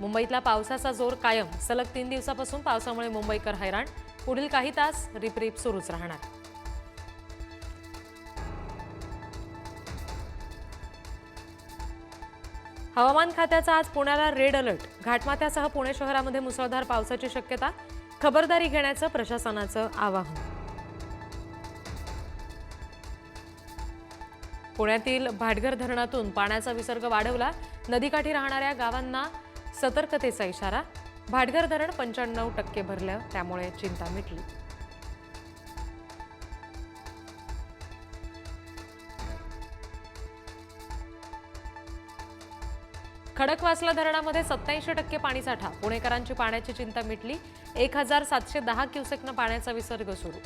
मुंबईतला पावसाचा जोर कायम. सलग तीन दिवसापासून पावसामुळे मुंबईकर हैराण. पुढील काही तास रिपरिप सुरूच राहणार. हवामान खात्याचा आज पुण्याला रेड अलर्ट. घाटमाथ्यासह पुणे शहरामध्ये मुसळधार पावसाची शक्यता. खबरदारी घेण्याचं प्रशासनाचं आवाहन. पुण्यातील भाटघर धरणातून पाण्याचा विसर्ग वाढवला. नदीकाठी राहणाऱ्या गावांना सतर्कतेचा इशारा भाटघर धरण पंच्याण्णव टक्के भरलं त्यामुळे चिंता मिटली. खडकवासला धरणामध्ये सत्याऐंशी टक्के पाणीसाठा पुणेकरांची पाण्याची चिंता मिटली एक हजार सातशे दहा क्युसेकनं पाण्याचा विसर्ग सुरू.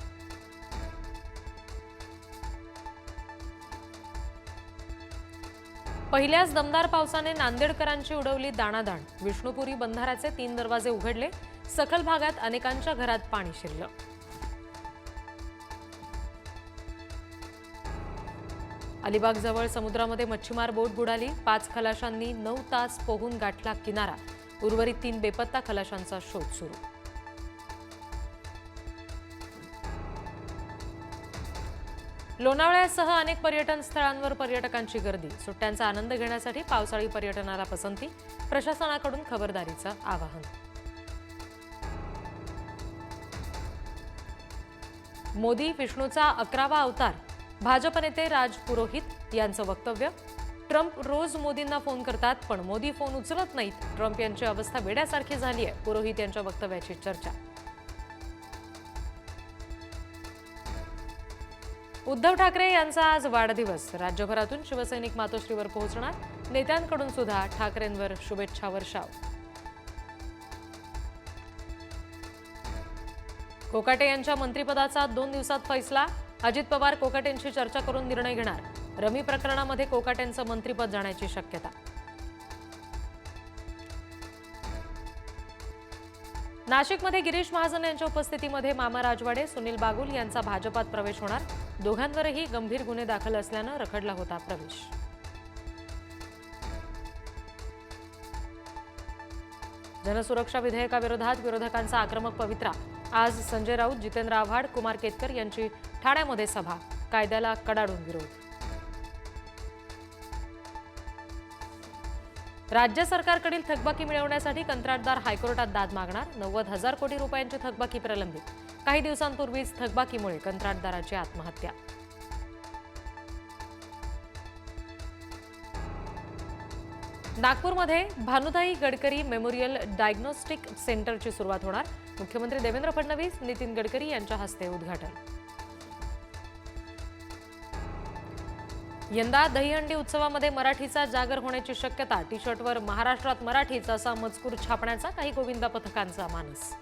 पहिल्याच दमदार पावसाने नांदेडकरांची उडवली दाणादाण. विष्णुपुरी बंधाऱ्याचे तीन दरवाजे उघडले. सखल भागात अनेकांच्या घरात पाणी शिरलं. अलिबागजवळ समुद्रामध्ये मच्छीमार बोट बुडाली. पाच खलाशांनी नऊ तास पोहून गाठला किनारा. उर्वरित तीन बेपत्ता खलाशांचा शोध सुरू. लोणावळ्यासह अनेक पर्यटन स्थळांवर पर्यटकांची गर्दी. सुट्ट्यांचा आनंद घेण्यासाठी पावसाळी पर्यटनाला पसंती प्रशासनाकडून खबरदारीचं आवाहन. मोदी विष्णूचा अकरावा अवतार. भाजप नेते राज पुरोहित यांचं वक्तव्य. ट्रम्प रोज मोदींना फोन करतात पण मोदी फोन उचलत नाहीत. ट्रम्प यांची अवस्था वेड्यासारखी झाली आहे पुरोहित यांच्या वक्तव्याची चर्चा. उद्धव ठाकरे यांचा आज वाढदिवस. राज्यभरातून शिवसैनिक मातोश्रीवर पोहोचणार. नेत्यांकडून सुद्धा ठाकरेंवर शुभेच्छा वर्षाव. कोकाटे यांच्या मंत्रिपदाचा दोन दिवसात फैसला. अजित पवार कोकाटेंशी चर्चा करून निर्णय घेणार. रमी प्रकरणामध्ये कोकाटेंचं मंत्रिपद जाण्याची शक्यता. नाशिकमध्ये गिरीश महाजन यांच्या उपस्थितीमध्ये मामा राजवाडे सुनील बागुल यांचा भाजपात प्रवेश होणार. दोघांवरही गंभीर गुन्हे दाखल असल्यानं रखडला होता प्रवेश. जनसुरक्षा विधेयकाविरोधात विरोधकांचा आक्रमक पवित्रा. आज संजय राऊत जितेंद्र आव्हाड कुमार केतकर यांची ठाण्यामध्ये सभा. कायद्याला कडाडून विरोध. राज्य सरकारकडील थकबाकी मिळवण्यासाठी कंत्राटदार हायकोर्टात दाद मागणार नव्वद हजार कोटी रुपयांची थकबाकी प्रलंबित. काही दिवसांपूर्वीच थकबाकीमुळे कंत्राटदाराची आत्महत्या. नागपूरमध्ये भानुताई गडकरी मेमोरियल डायग्नोस्टिक सेंटरची सुरुवात होणार. मुख्यमंत्री देवेंद्र फडणवीस नितीन गडकरी यांच्या हस्ते उद्घाटन. यंदा दहीहंडी उत्सवामध्ये मराठीचा जागर होण्याची शक्यता टी शर्टवर महाराष्ट्रात मराठीच असा मजकूर छापण्याचा काही गोविंदा पथकांचा मानस.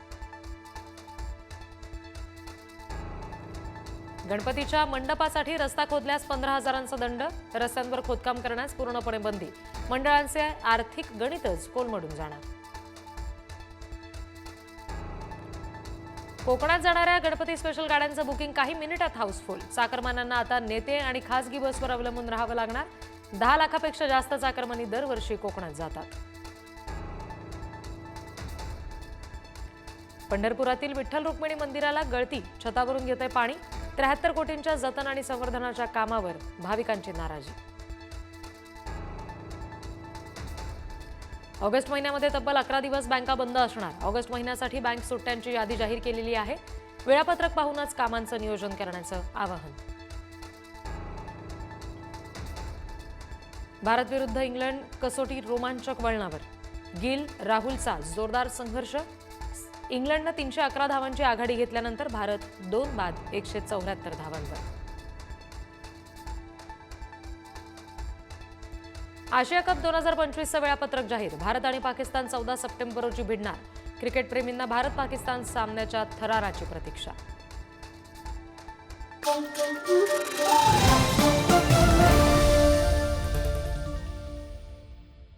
गणपतीच्या मंडपासाठी रस्ता खोदल्यास पंधरा हजारांचा दंड रस्त्यांवर खोदकाम करण्यास पूर्णपणे बंदी. मंडळांचे आर्थिक गणितच कोलमडून जाणार. कोकणात जाणाऱ्या गणपती स्पेशल गाड्यांचं बुकिंग काही मिनिटात हाऊसफुल चाकरमानांना आता नेते आणि खासगी बसवर अवलंबून राहावं लागणार. दहा लाखापेक्षा जास्त चाकरमानी दरवर्षी कोकणात जातात. पंढरपुरातील विठ्ठल रुक्मिणी मंदिराला गळती छतावरून घेते पाणी. त्र्याहत्तर कोटींच्या जतन आणि संवर्धनाच्या कामावर भाविकांची नाराजी. ऑगस्ट महिन्यामध्ये तब्बल अकरा दिवस बँका बंद असणार. ऑगस्ट महिन्यासाठी बँक सुट्ट्यांची यादी जाहीर केलेली आहे. वेळापत्रक पाहूनच कामांचं नियोजन करण्याचं आवाहन. भारत विरुद्ध इंग्लंड कसोटी रोमांचक वळणावर. गिल राहुलचा जोरदार संघर्ष. इंग्लंडनं तीनशे अकरा धावांची आघाडी घेतल्यानंतर भारत दोन बाद एकशे चौऱ्याहत्तर धावांवर. आशिया कप दोन हजार पंचवीसचं वेळापत्रक जाहीर. भारत आणि पाकिस्तान चौदा सप्टेंबर रोजी भिडणार. क्रिकेटप्रेमींना भारत पाकिस्तान सामन्याच्या थराराची प्रतीक्षा.